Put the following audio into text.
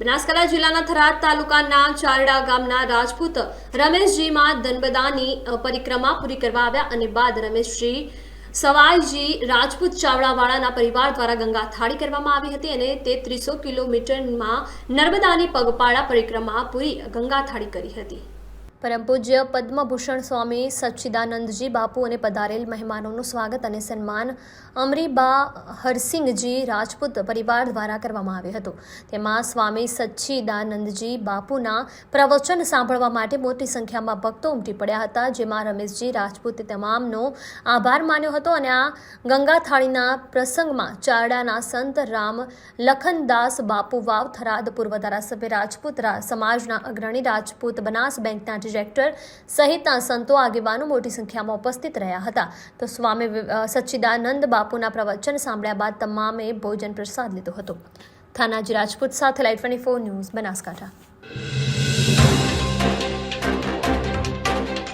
બનાસકાંઠા જિલ્લાના થરાદ તાલુકાના ચારડા ગામના રાજપૂત રમેશજીમાં દનબદાની પરિક્રમા પૂરી કરવા આવ્યા અને બાદ રમેશજી સવાઈજી રાજપૂત ચાવડાવાળાના પરિવાર દ્વારા ગંગા થાળી કરવામાં આવી હતી અને તે ત્રીસો કિલોમીટરમાં નર્મદાની પગપાળા પરિક્રમા પૂરી ગંગા થાળી કરી હતી. પરમ પૂજ્ય પદ્મભૂષણ સ્વામી સચ્ચિદાનંદજી બાપુ અને પધારેલ મહેમાનોનું સ્વાગત અને સન્માન અમરીબા હરસિંહજી રાજપૂત પરિવાર દ્વારા કરવામાં આવ્યું હતું. તેમાં સ્વામી સચ્ચિદાનંદજી બાપુના પ્રવચન સાંભળવા માટે મોટી સંખ્યામાં ભક્તો ઉમટી પડ્યા હતા, જેમાં રમેશજી રાજપૂતે તમામનો આભાર માન્યો હતો અને આ ગંગા થાળીના પ્રસંગમાં ચારડાના સંત રામ લખનદાસ બાપુ વાવ થરાદ પૂર્વ ધારાસભ્ય રાજપૂત સમાજના અગ્રણી રાજપૂત બનાસ બેંકના ડિરેક્ટર સહિતના સંતો આગેવાનો મોટી સંખ્યામાં ઉપસ્થિત રહ્યા હતા. તો સ્વામી સચ્ચિદાનંદ બાપુના પ્રવચન સાંભળ્યા બાદ તમામે ભોજન પ્રસાદ લીધો હતો. થાનાજી રાજપૂત સાથે live twenty four news Banaskantha.